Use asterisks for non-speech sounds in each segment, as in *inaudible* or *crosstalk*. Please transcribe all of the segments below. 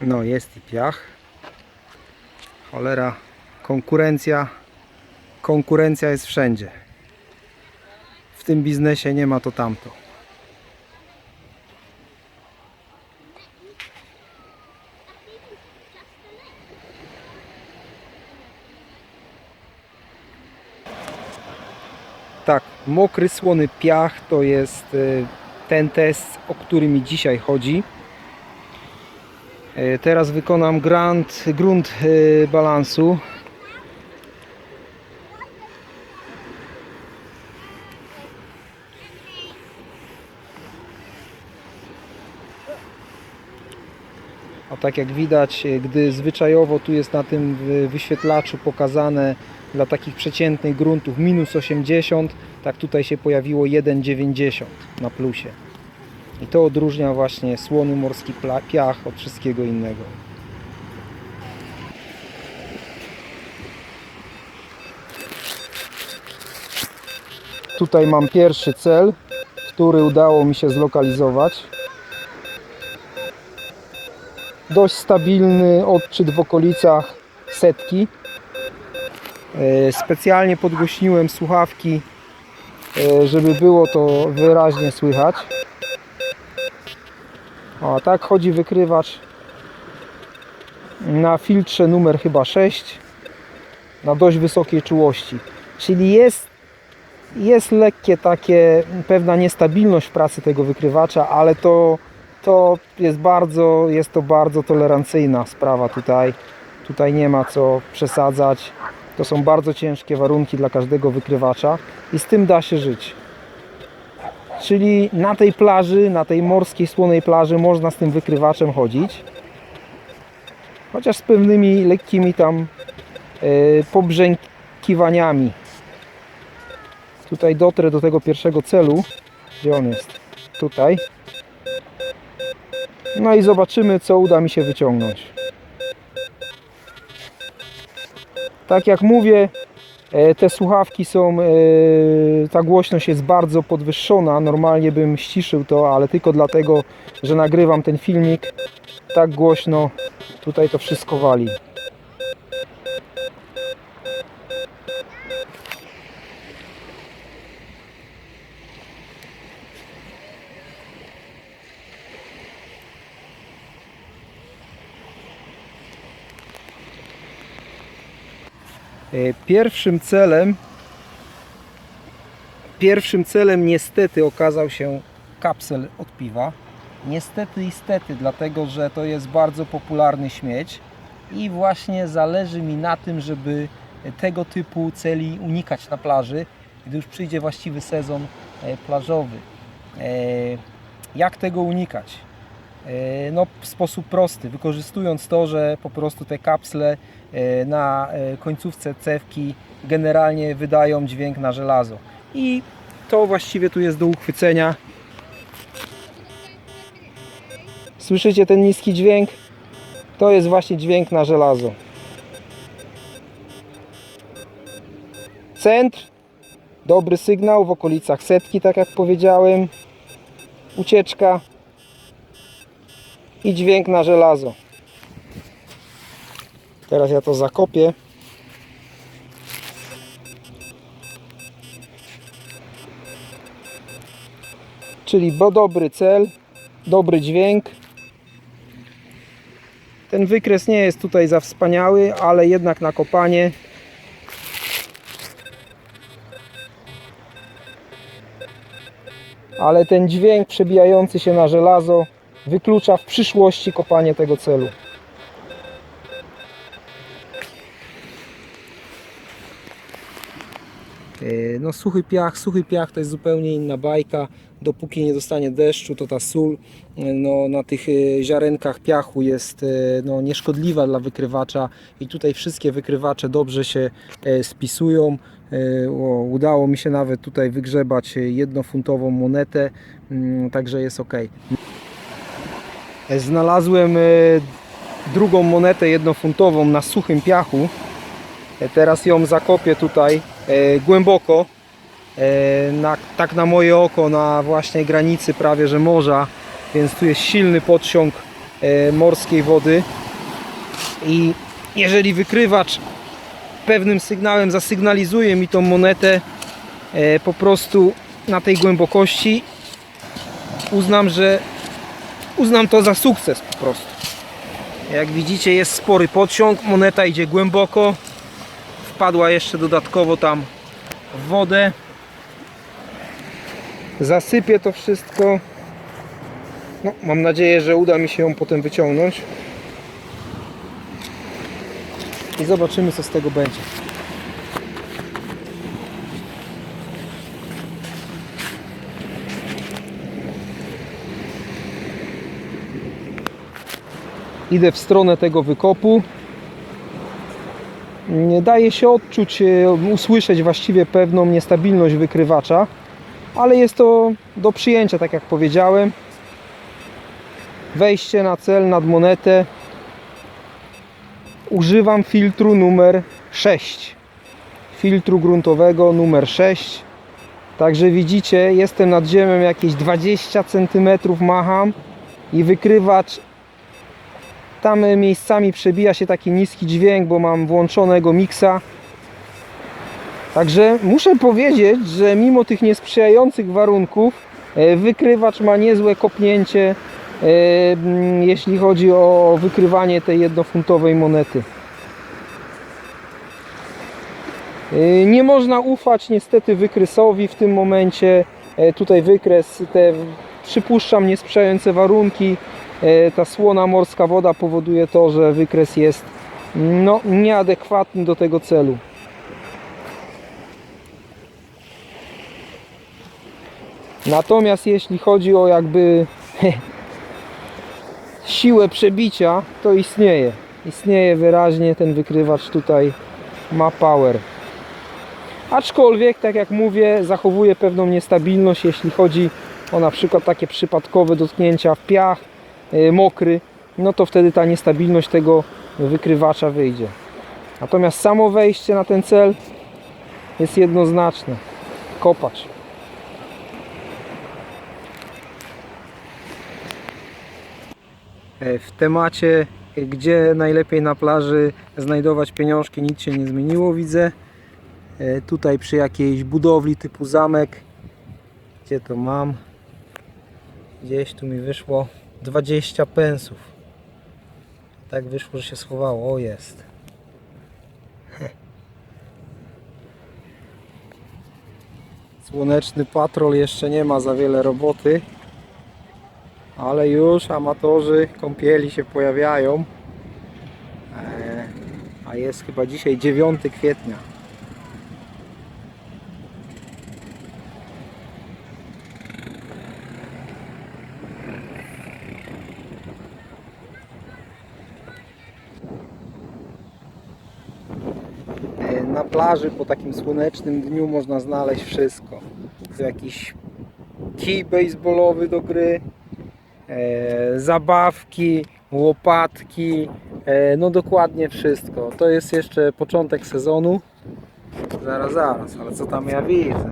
No jest i piach. Cholera, konkurencja. Konkurencja jest wszędzie. W tym biznesie nie ma to tamto. Tak, mokry, słony piach to jest y, ten test, o który mi dzisiaj chodzi. E, Teraz wykonam grunt, grunt e, balansu. A tak jak widać, e, gdy zwyczajowo tu jest na tym wy- wyświetlaczu pokazane dla takich przeciętnych gruntów minus 80, tak tutaj się pojawiło 1,90 na plusie. I to odróżnia właśnie słony morski piach od wszystkiego innego. Tutaj mam pierwszy cel, który udało mi się zlokalizować. Dość stabilny odczyt w okolicach setki. E, Specjalnie podgłośniłem słuchawki, e, żeby było to wyraźnie słychać. O, tak chodzi wykrywacz na filtrze numer chyba 6 na dość wysokiej czułości. Czyli jest, jest lekkie takie, pewna niestabilność w pracy tego wykrywacza, ale to, to jest bardzo, jest to bardzo tolerancyjna sprawa tutaj. Tutaj nie ma co przesadzać. To są bardzo ciężkie warunki dla każdego wykrywacza i z tym da się żyć. Czyli na tej plaży, na tej morskiej, słonej plaży można z tym wykrywaczem chodzić. Chociaż z pewnymi lekkimi tam yy, pobrzękiwaniami. Tutaj dotrę do tego pierwszego celu. Gdzie on jest? Tutaj. No i zobaczymy, co uda mi się wyciągnąć. Tak jak mówię, Te słuchawki są, e, ta głośność jest bardzo podwyższona. Normalnie bym ściszył to, ale tylko dlatego, że nagrywam ten filmik tak głośno. Tutaj to wszystko wali. Pierwszym celem pierwszym celem niestety okazał się kapsel od piwa. Niestety i stety, dlatego że to jest bardzo popularny śmieć i właśnie zależy mi na tym, żeby tego typu celi unikać na plaży, gdy już przyjdzie właściwy sezon e, plażowy. E, Jak tego unikać? E, No, w sposób prosty, wykorzystując to, że po prostu te kapsle e, na e, końcówce cewki generalnie wydają dźwięk na żelazo. I to właściwie tu jest do uchwycenia. Słyszycie ten niski dźwięk? To jest właśnie dźwięk na żelazo. Centr. Dobry sygnał w okolicach setki, tak jak powiedziałem. Ucieczka i dźwięk na żelazo. Teraz ja to zakopię. Czyli bo dobry cel, dobry dźwięk. Ten wykres nie jest tutaj za wspaniały, ale jednak na kopanie ale ten dźwięk przebijający się na żelazo wyklucza w przyszłości kopanie tego celu. E, No suchy piach, suchy piach to jest zupełnie inna bajka. Dopóki nie dostanie deszczu, to ta sól e, no, na tych e, ziarenkach piachu jest no, nieszkodliwa dla wykrywacza i tutaj wszystkie wykrywacze dobrze się spisują. Udało mi się nawet tutaj wygrzebać jednofuntową monetę, mm, także jest ok. Znalazłem e, drugą monetę jednofuntową na suchym piachu. E, Teraz ją zakopię tutaj e, głęboko, na, tak na moje oko, na właśnie granicy prawie że morza, więc tu jest silny podsiąg morskiej wody i jeżeli wykrywacz pewnym sygnałem zasygnalizuje mi tą monetę po prostu na tej głębokości uznam, że uznam to za sukces po prostu. Jak widzicie jest spory podciąg, moneta idzie głęboko, wpadła jeszcze dodatkowo tam w wodę. Zasypię to wszystko. No, mam nadzieję, że uda mi się ją potem wyciągnąć. I zobaczymy co z tego będzie. Idę w stronę tego wykopu. Daje się odczuć, e, usłyszeć właściwie pewną niestabilność wykrywacza, ale jest to do przyjęcia, tak jak powiedziałem. Wejście na cel nad monetę. Używam filtru numer 6. Filtru gruntowego numer 6. Także widzicie, jestem nad ziemią jakieś 20 cm macham i wykrywacz tam e, miejscami przebija się taki niski dźwięk, bo mam włączonego miksa. Także muszę powiedzieć, że mimo tych niesprzyjających warunków e, wykrywacz ma niezłe kopnięcie, e, jeśli chodzi o wykrywanie tej jednofuntowej monety. E, Nie można ufać niestety wykresowi w tym momencie. Tutaj wykres, te przypuszczam niesprzyjające warunki, ta słona morska woda powoduje to, że wykres jest no, nieadekwatny do tego celu. Natomiast jeśli chodzi o jakby *laughs* siłę przebicia, to istnieje. Istnieje wyraźnie, ten wykrywacz tutaj ma power. Aczkolwiek, tak jak mówię, zachowuje pewną niestabilność, jeśli chodzi o na przykład takie przypadkowe dotknięcia w piach, mokry, no to wtedy ta niestabilność tego wykrywacza wyjdzie. Natomiast samo wejście na ten cel jest jednoznaczne. Kopacz. E, W temacie, gdzie najlepiej na plaży znajdować pieniążki, nic się nie zmieniło, widzę. E, Tutaj przy jakiejś budowli typu zamek, gdzie to mam, gdzieś tu mi wyszło 20 pensów. Tak wyszło, że się schowało. O, jest. *laughs* Słoneczny patrol jeszcze nie ma za wiele roboty, ale już amatorzy kąpieli się pojawiają. E, A jest chyba dzisiaj 9 kwietnia. E, Na plaży po takim słonecznym dniu można znaleźć wszystko. Jakiś kij baseballowy do gry, e, zabawki, łopatki, e, no dokładnie wszystko. To jest jeszcze początek sezonu. Zaraz, zaraz, ale co tam ja widzę?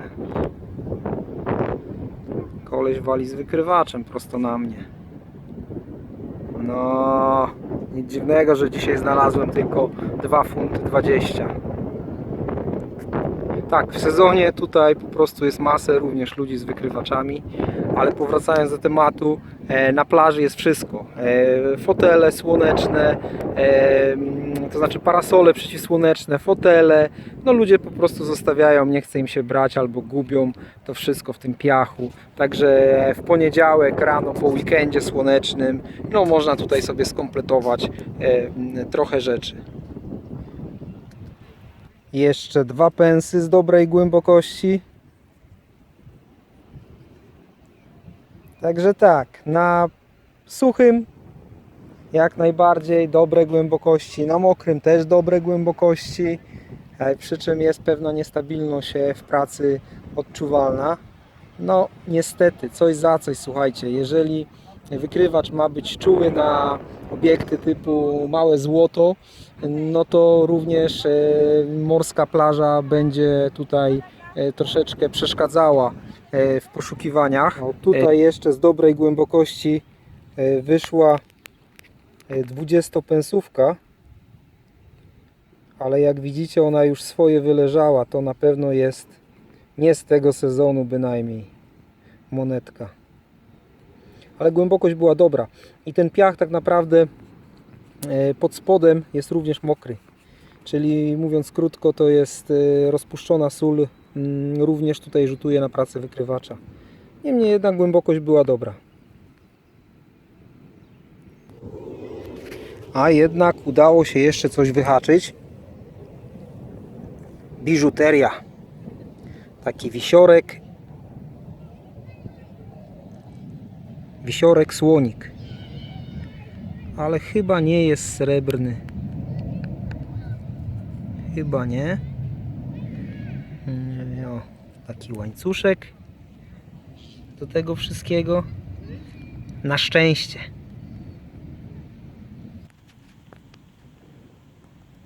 Koleś wali z wykrywaczem prosto na mnie. No, nic dziwnego, że dzisiaj znalazłem tylko 2 funty 20. Tak, w sezonie tutaj po prostu jest masę również ludzi z wykrywaczami, ale powracając do tematu, e, na plaży jest wszystko. E, Fotele słoneczne, e, mm, to znaczy parasole przeciwsłoneczne, fotele. No ludzie po prostu zostawiają, nie chce im się brać albo gubią to wszystko w tym piachu. Także w poniedziałek rano po weekendzie słonecznym, no można tutaj sobie skompletować e, m, trochę rzeczy. Jeszcze dwa pensy z dobrej głębokości. Także tak, na suchym jak najbardziej dobre głębokości, na mokrym też dobre głębokości, e, przy czym jest pewna niestabilność w pracy odczuwalna. No niestety, coś za coś, słuchajcie, jeżeli wykrywacz ma być czuły na obiekty typu małe złoto, no to również e, morska plaża będzie tutaj e, troszeczkę przeszkadzała e, w poszukiwaniach. O, tutaj jeszcze z dobrej głębokości wyszła 20-pensówka, ale jak widzicie ona już swoje wyleżała, to na pewno jest nie z tego sezonu bynajmniej monetka. Ale głębokość była dobra i ten piach tak naprawdę e, pod spodem jest również mokry. Czyli mówiąc krótko, to jest e, rozpuszczona sól, mm, również tutaj rzutuje na pracę wykrywacza. Niemniej jednak głębokość była dobra. A jednak udało się jeszcze coś wyhaczyć. Biżuteria. Taki wisiorek. Wisiorek słonik. Ale chyba nie jest srebrny. Chyba nie. Mm, O, taki łańcuszek do tego wszystkiego. Na szczęście.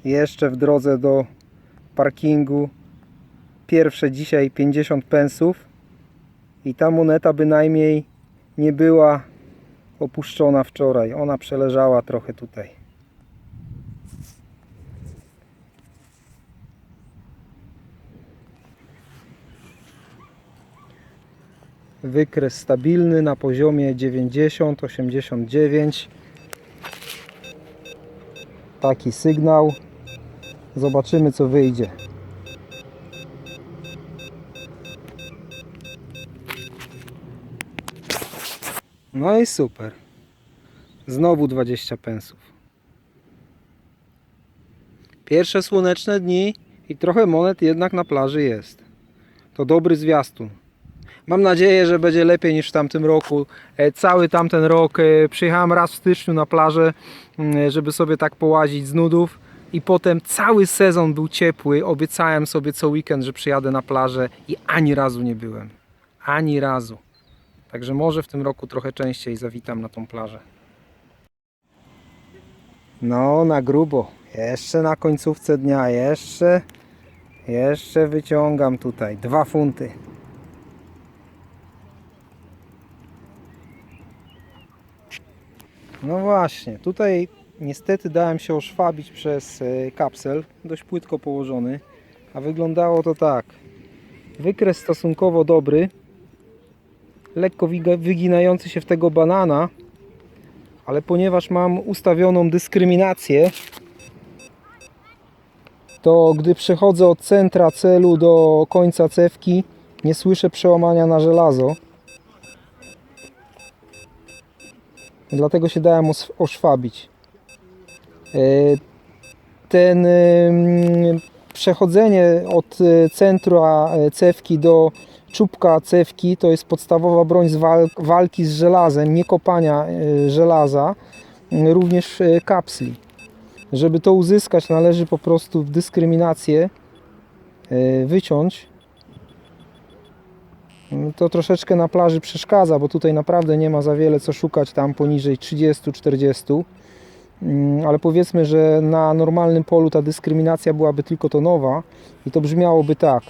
Jeszcze w drodze do parkingu. Pierwsze dzisiaj 50 pensów. I ta moneta bynajmniej nie była opuszczona wczoraj. Ona przeleżała trochę tutaj. Wykres stabilny na poziomie 90-89. Taki sygnał. Zobaczymy co wyjdzie. No i super. Znowu 20 pensów. Pierwsze słoneczne dni i trochę monet jednak na plaży jest. To dobry zwiastun. Mam nadzieję, że będzie lepiej niż w tamtym roku. E, Cały tamten rok e, przyjechałem raz w styczniu na plażę, mm, żeby sobie tak połazić z nudów. I potem cały sezon był ciepły. Obiecałem sobie co weekend, że przyjadę na plażę i ani razu nie byłem. Ani razu. Także może w tym roku trochę częściej zawitam na tą plażę. No, na grubo. Jeszcze na końcówce dnia. Jeszcze, jeszcze wyciągam tutaj. Dwa funty. No właśnie, tutaj niestety dałem się oszwabić przez e, kapsel, dość płytko położony, a wyglądało to tak. Wykres stosunkowo dobry, lekko wyginający się w tego banana, ale ponieważ mam ustawioną dyskryminację, to gdy przechodzę od centra celu do końca cewki, nie słyszę przełamania na żelazo. Dlatego się dałem os- oszwabić. E, Ten przechodzenie od e, centra e, cewki do czubka cewki to jest podstawowa broń z wal- walki z żelazem, nie kopania e, żelaza, również kapsli. Żeby to uzyskać należy po prostu dyskryminację wyciąć. To troszeczkę na plaży przeszkadza, bo tutaj naprawdę nie ma za wiele co szukać tam poniżej 30-40. Mm, Ale powiedzmy, że na normalnym polu ta dyskryminacja byłaby tylko tonowa i to brzmiałoby tak.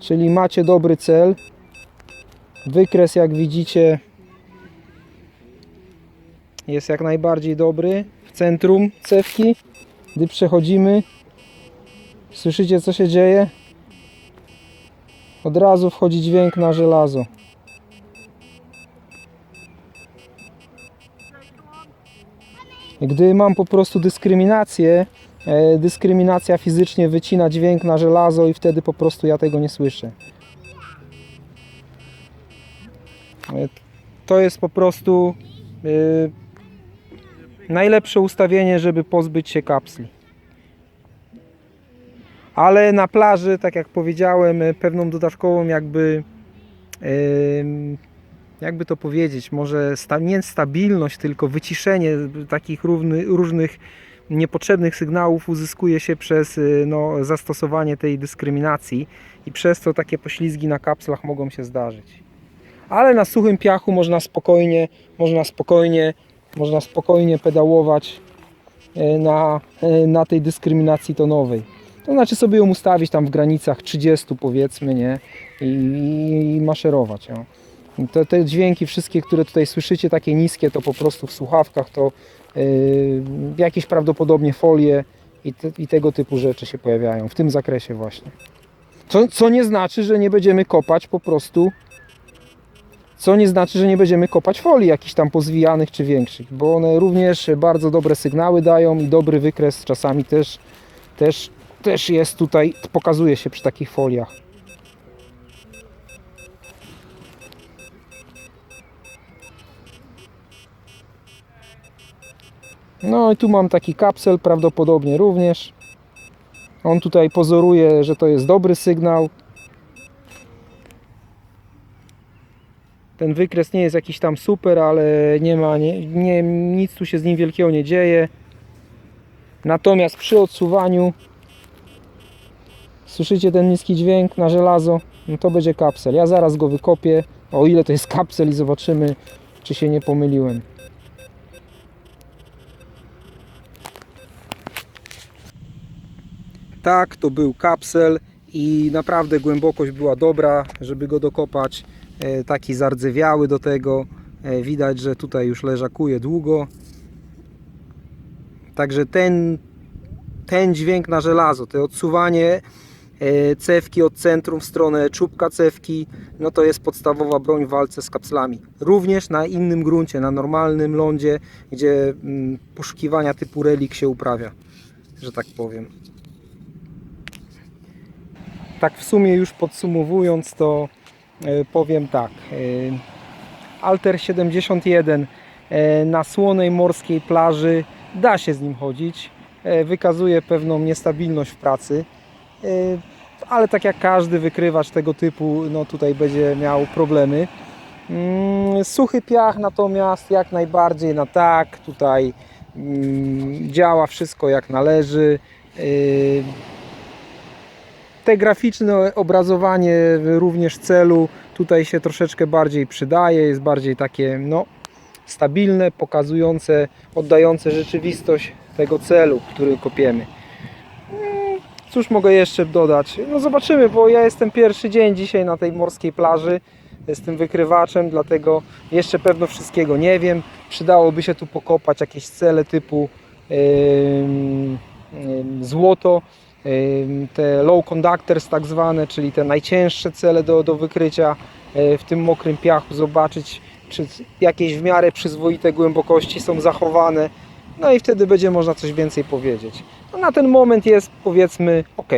Czyli macie dobry cel. Wykres, jak widzicie, jest jak najbardziej dobry. W centrum cewki, gdy przechodzimy, słyszycie co się dzieje? Od razu wchodzi dźwięk na żelazo. Gdy mam po prostu dyskryminację, e, dyskryminacja fizycznie wycina dźwięk na żelazo i wtedy po prostu ja tego nie słyszę. E, To jest po prostu e, najlepsze ustawienie, żeby pozbyć się kapsli. Ale na plaży, tak jak powiedziałem, pewną dodatkową jakby jakby to powiedzieć, może sta, nie stabilność, tylko wyciszenie takich równy, różnych niepotrzebnych sygnałów uzyskuje się przez y, no, zastosowanie tej dyskryminacji i przez to takie poślizgi na kapslach mogą się zdarzyć. Ale na suchym piachu można spokojnie, można spokojnie, można spokojnie pedałować y, na, y, na tej dyskryminacji tonowej. To znaczy sobie ją ustawić tam w granicach 30 powiedzmy, nie? I, i maszerować. Te, te dźwięki wszystkie, które tutaj słyszycie, takie niskie, to po prostu w słuchawkach, to yy, jakieś prawdopodobnie folie i, te, i tego typu rzeczy się pojawiają w tym zakresie właśnie. Co, co nie znaczy, że nie będziemy kopać po prostu co nie znaczy, że nie będziemy kopać folii jakichś tam pozwijanych czy większych, bo one również bardzo dobre sygnały dają i dobry wykres czasami też, też, też jest tutaj, pokazuje się przy takich foliach. No i tu mam taki kapsel prawdopodobnie również. On tutaj pozoruje, że to jest dobry sygnał. Ten wykres nie jest jakiś tam super, ale nie ma nie, nie, nic tu się z nim wielkiego nie dzieje. Natomiast przy odsuwaniu słyszycie ten niski dźwięk na żelazo, no to będzie kapsel. Ja zaraz go wykopię, o ile to jest kapsel i zobaczymy, czy się nie pomyliłem. Tak, to był kapsel i naprawdę głębokość była dobra, żeby go dokopać. E, Taki zardzewiały do tego. E, Widać, że tutaj już leżakuje długo. Także ten, ten dźwięk na żelazo, to odsuwanie e, cewki od centrum w stronę czubka cewki, no to jest podstawowa broń w walce z kapslami. Również na innym gruncie, na normalnym lądzie, gdzie mm, poszukiwania typu relik się uprawia, że tak powiem. Tak w sumie już podsumowując to e, powiem tak. e, Alter 71 e, na słonej morskiej plaży da się z nim chodzić. Wykazuje pewną niestabilność w pracy. Ale tak jak każdy wykrywacz tego typu, no tutaj będzie miał problemy. Mm, Suchy piach natomiast jak najbardziej na tak. Tutaj mm, działa wszystko jak należy. Te graficzne obrazowanie również celu tutaj się troszeczkę bardziej przydaje, jest bardziej takie no, stabilne, pokazujące, oddające rzeczywistość tego celu, który kopiemy. Mm, Cóż mogę jeszcze dodać? No zobaczymy, bo ja jestem pierwszy dzień dzisiaj na tej morskiej plaży. Jestem wykrywaczem, dlatego jeszcze pewno wszystkiego nie wiem. Przydałoby się tu pokopać jakieś cele typu em, em, złoto, te low conductors tak zwane, czyli te najcięższe cele do, do wykrycia e, w tym mokrym piachu, zobaczyć czy jakieś w miarę przyzwoite głębokości są zachowane. No i wtedy będzie można coś więcej powiedzieć. No na ten moment jest powiedzmy ok.